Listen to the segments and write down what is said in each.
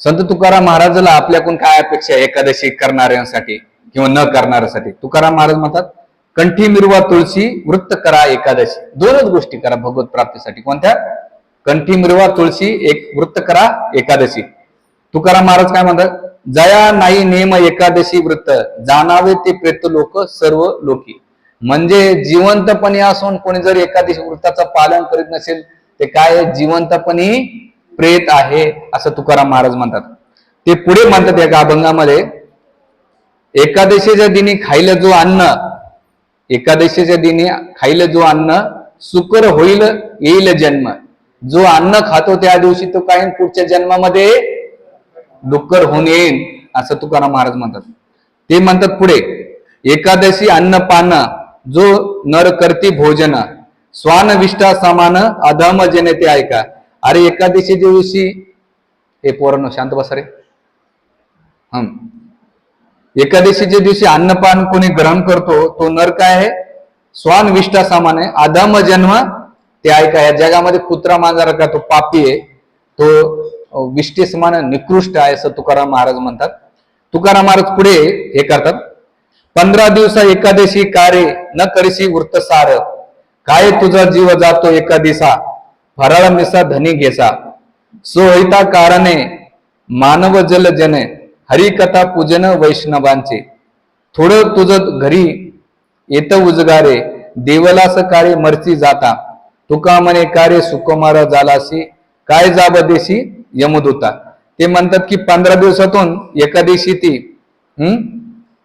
संत तुकाराम महाराजाला आपल्याकडून काय अपेक्षा एकादशी करणाऱ्यांसाठी किंवा न करणाऱ्यासाठी? तुकाराम महाराज म्हणतात कंठी मिरवा तुळशी वृत्त करा एकादशी. दोनच गोष्टी करा भगवत प्राप्तीसाठी. कोणत्या? कंठी मिरवा तुळशी एक वृत्त करा एकादशी. तुकाराम महाराज काय म्हणतात जया नाही नेम एकादशी वृत्त जाणावे ते प्रेत लोक सर्व लोकी. म्हणजे जिवंतपणे असून कोणी जर एकादशी वृत्ताचं पालन करीत नसेल ते काय जिवंतपणी जिवंतपणे प्रेत आहे असं तुकाराम महाराज म्हणतात. ते पुढे म्हणतात एका अभंगामध्ये एकादशीच्या दिनी खायला जो अन्न एकादशीच्या दिनी खायला जो अन्न सुकर होईल येईल जन्म. जो अन्न खातो त्या दिवशी तो काय पुढच्या जन्मामध्ये? डुक्कर होऊन येईल असं तुकाराम महाराज म्हणतात. ते म्हणतात पुढे एकादशी अन्न पान जो नर करती भोजन स्वान विष्ठा समान अधम जनते ऐका. अरे एकादशी दिवशी हे पोरांनो शांत बसा रे. हम एकादशीच्या दिवशी अन्नपान कोणी ग्रहण करतो तो नर काय आहे? स्वान विष्ठा समान आहे. आदम जन्म ते ऐका या जगामध्ये कुत्रा मांजरा का? तो पापी आहे. तो अं, विष्ठे समान निकृष्ट आहे असं तुकाराम महाराज म्हणतात. तुकाराम महाराज पुढे हे करतात. पंधरा दिवसा एकादशी कार्य न करशी वृत्त सार काय तुझा जीव जातो एका दिसा फराळ मिसा धनी घेसा. सोहिता कारणे मानव जल जने हरिकथा पूजन वैष्णवांचे. थोडं तुझं घरी येत उजगारे देवलास कार्य मरची जाता. तुका म्हणे कार्य सुकुमार झालासी काय जाब देशी यमदूता. ते म्हणतात की पंधरा दिवसातून एकादशी ती हम्म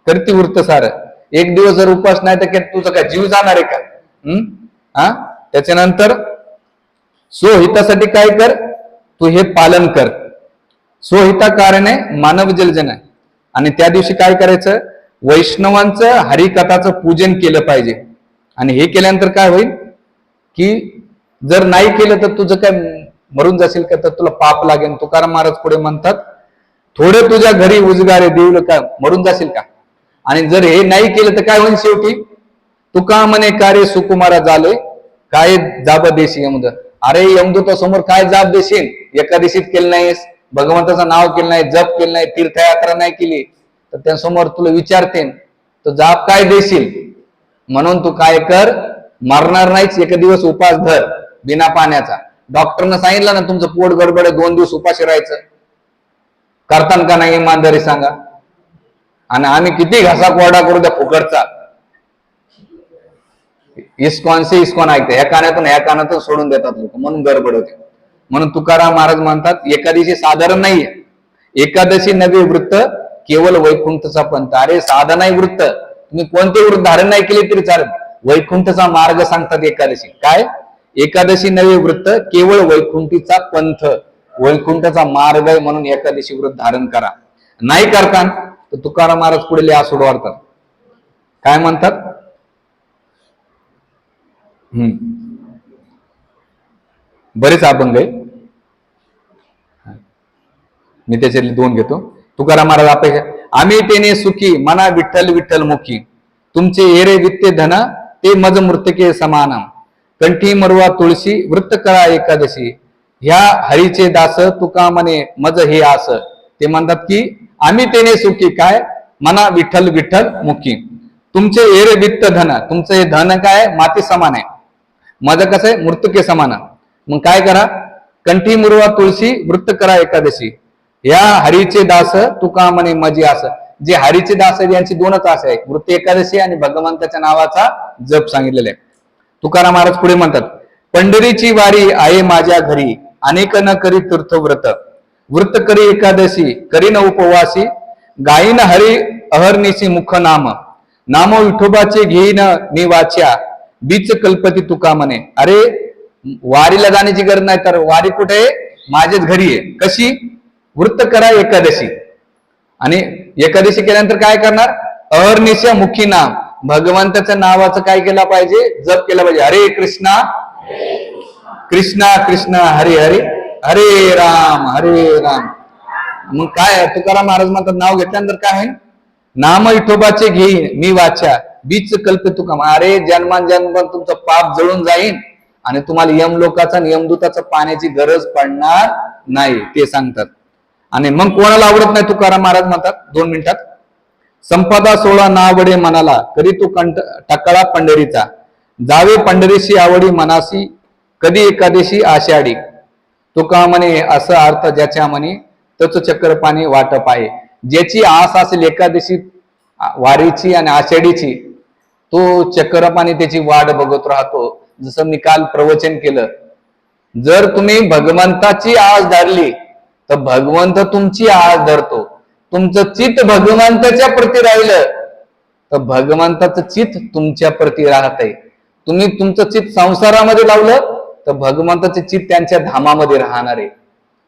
करती वृत्त सार. एक दिवस जर उपास नाही तर काय तुझं काय जीव जाणार आहे का? हम्म हा त्याच्यानंतर स्वहितासाठी काय कर? तू हे पालन कर. स्वहिता कारणे मानव जलजन आहे. आणि त्या दिवशी काय करायचं? वैष्णवांचं हरिकथाचं पूजन केलं पाहिजे. आणि हे केल्यानंतर काय होईल? की जर नाही केलं तर तुझं काय मरून जाशील का? तर तुला पाप लागेल. तुकाराम महाराज पुढे म्हणतात थोडे तुझ्या घरी उजगारे देऊ का मरून जाशील का? आणि जर हे नाही केलं तर काय होईल शेवटी? तुका म्हणे कार्य सुकुमारा झालोय काय जाब देशी मुद अरे यमदूता समोर काय जाप देशील? एका दिवशीत केलं नाहीस. भगवंताचं नाव केलं नाही जप केलं नाही तीर्थयात्रा नाही केली. तर त्यांसमोर तुला विचारते तो जाप काय देशील? म्हणून तू काय कर मरणार नाहीच एक दिवस उपास धर बिना पाण्याचा. डॉक्टरनं सांगितलं ना तुमचं पोट गडबड आहे दोन दिवस उपाशी राहायचं. करतान का नाही इमानदारी सांगा. आणि आम्ही किती घासा कोरडा करू द्या फुकटचा. इस्कॉनचे इस्कॉन ऐकते. ह्या कानातून ह्या कानातून सोडून देतात लोक. म्हणून गडबड होते. म्हणून तुकाराम महाराज म्हणतात एकादशी साधारण नाहीये. एकादशी नवे वृत्त केवळ वैकुंठचा पंथ. अरे साधनाही वृत्त. तुम्ही कोणते वृत्त धारण नाही केले तरी चालेल. वैकुंठचा मार्ग सांगतात एकादशी. काय? एकादशी नवे वृत्त केवळ वैकुंठीचा पंथ. वैकुंठचा मार्ग आहे म्हणून एकादशी वृत्त धारण करा. नाही करता तर तुकाराम महाराज पुढे लिहा सोडवारतात काय म्हणतात? बरेच अभंग आहे. मी त्याच्यातले दोन घेतो. तुकाराम महाराज अपेक्षा आम्ही तेने सुखी मना विठ्ठल विठ्ठल मुखी. तुमचे एरे वित्ते धन ते मज मृतके समान कंठी मरवा तुळशी वृत्त करा एकादशी. ह्या हरीचे दास तुका म्हणे मज हे आस. ते म्हणतात की आम्ही तेने सुखी काय? मना विठ्ठल विठ्ठल मुखी. तुमचे एरे वित्त धन तुमचं हे धन काय? माती समान आहे. माझं कसं आहे मृतके समान. मग काय करा? कंठी मुरवा तुळशी वृत्त करा एकादशी. या हरीचे दास तुका म्हणे मजी आस. जे हरीचे दास आहेत यांची दोनच आस आहे वृत्त एकादशी आणि भगवंताच्या नावाचा जप सांगितलेला आहे. तुकाराम महाराज पुढे म्हणतात पंढरीची वारी आहे माझ्या घरी अनेक न करी तीर्थव्रत वृत्त करी एकादशी करीन उपवासी. गायीन हरी अहर्निशी मुख नाम. नाम विठोबाचे घेईन निवाच्या. वाच्या बीच कल्पती तुका म्हणे? अरे वारीला जाण्याची गरज नाही तर वारी कुठे? आहे माझ्याच घरी आहे. कशी? वृत्त करा एकादशी. आणि एकादशी केल्यानंतर काय करणार? अहर्निश मुखी नाम. भगवंताच्या नावाचं काय केलं पाहिजे? जप केला पाहिजे. हरे कृष्णा. कृष्णा कृष्णा हरे हरे. हरे राम हरे राम. मग काय तुकाराम महाराज म्हणतात नाव घेतल्यानंतर काय होईल? नाम विठोबाचे घेईन मी वाचा. बीच कल्प तुका अरे जन्मान जन्म तुमचं पाप जळून जाईन आणि तुम्हाला यमलोकाचा आणि यमदूताचा पाण्याची गरज पडणार नाही ते सांगतात. आणि मग कोणाला आवडत नाही तुकाराम महाराज म्हणतात? दोन मिनिटात. संपदा सोळा नावडे मनाला कधी तू कंठ टकळा पंढरीचा? जावे पंढरीशी आवडी मनासी कधी एकादशी आषाढी? तुका म्हणे असं अर्थ ज्याच्या म्हणे तच चक्र पाणी वाटप आहे. ज्याची आस असेल एकादशी वारीची आणि आषाढीची तो चक्रपाने त्याची वाट बघत राहतो. जसं मी काल प्रवचन केलं जर तुम्ही भगवंताची आस धरली तर भगवंत तुमची आस धरतो. तुमचं चित्त भगवंताच्या प्रती राहिलं तर भगवंताचं चित्त तुमच्या प्रती राहतंय. तुम्ही तुमचं चित्त संसारामध्ये लावलं तर भगवंताचे चित्त त्यांच्या धामामध्ये राहणार आहे.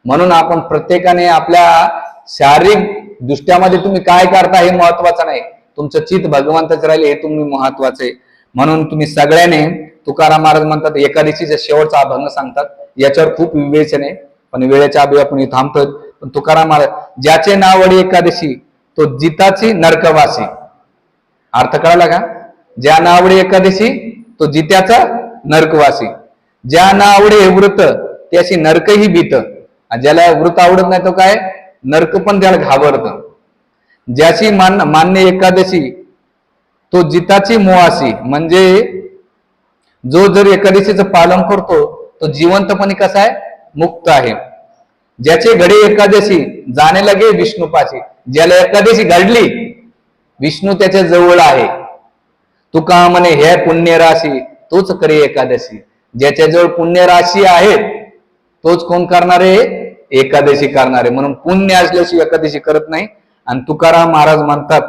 म्हणून आपण प्रत्येकाने आपल्या शारीरिक दृष्ट्यामध्ये तुम्ही काय करता हे महत्वाचं नाही. तुमचं चित्त भगवंतच राहिले हे तुम्ही महत्वाचं. आहे म्हणून तुम्ही सगळ्याने तुकाराम महाराज म्हणतात एकादशीचा शेवटचा अभंग सांगतात याच्यावर खूप विवेचन आहे पण वेळेच्या अभि आपण थांबतोय. पण तुकाराम महाराज ज्याचे नावडी एकादशी तो जिताची नरकवासी. अर्थ कळाला का? ज्या नावडे एकादशी तो जित्याचा नरकवासी. ज्या नावडे हे वृत्त त्याशी नरकही भीत. आणि ज्याला वृत्त आवडत नाही तो काय? नरक पण त्याला घाबरतं. ज्याची मान मान्य एकादशी तो जिताची मोहाशी म्हणजे जो जर एकादशीचं पालन करतो तो जिवंतपणे कसा आहे? मुक्त आहे. ज्याचे घडे एकादशी जाणे लगे विष्णुपाशी. ज्याला एकादशी घडली विष्णू त्याच्याजवळ आहे. तुका म्हणे हे पुण्य राशी तोच करे एकादशी. ज्याच्या जवळ पुण्य राशी आहे तोच कोण करणार? आहे एकादशी करणार. आहे म्हणून पुण्य असल्याशिवाय एकादशी करत नाही. आणि तुकाराम महाराज म्हणतात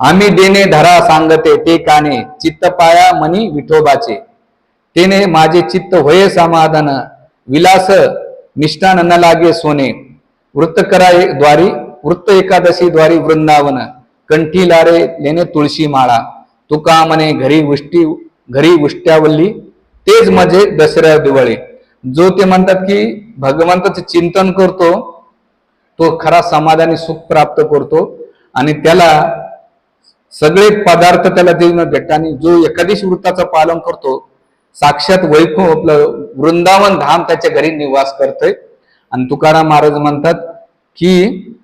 आम्ही देणे धरा सांगते ते काने चित्त पाया मनी विठोबाचे. तेने माझे चित्त होय समाधान विलास मिष्टान न लागे सोने. वृत्त करा द्वारी वृत्त एकादशी द्वारी वृंदावन. कंठी लारे लेणे तुळशी माळा. तुका म्हणे घरी उष्टी घरी उष्ट्यावल्ली तेच मजे दसऱ्या दिवाळी. जो ते म्हणतात की भगवंताचे चिंतन करतो तो खरा समाधानी सुख प्राप्त करतो आणि त्याला सगळे पदार्थ त्याला देऊन भेटतात. आणि जो एकादशी वृत्ताचं पालन करतो साक्षात वैभव आपलं वृंदावन धाम त्याच्या घरी निवास करतोय. आणि तुकाराम महाराज म्हणतात की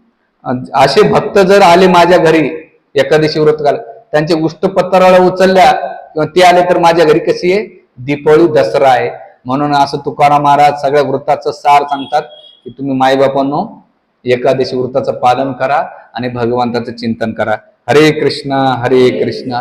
असे भक्त जर आले माझ्या घरी एकादशी व्रत काल त्यांचे उष्टपत्राला उचलल्या किंवा ते आले तर माझ्या घरी कशी आहे? दीपावली दसरा आहे. म्हणून असं तुकाराम महाराज सगळ्या वृत्ताचं सार सांगतात की तुम्ही माईबापांनो एकादशी वृत्ताचं पालन करा आणि भगवंताचं चिंतन करा. हरे कृष्णा हरे कृष्णा.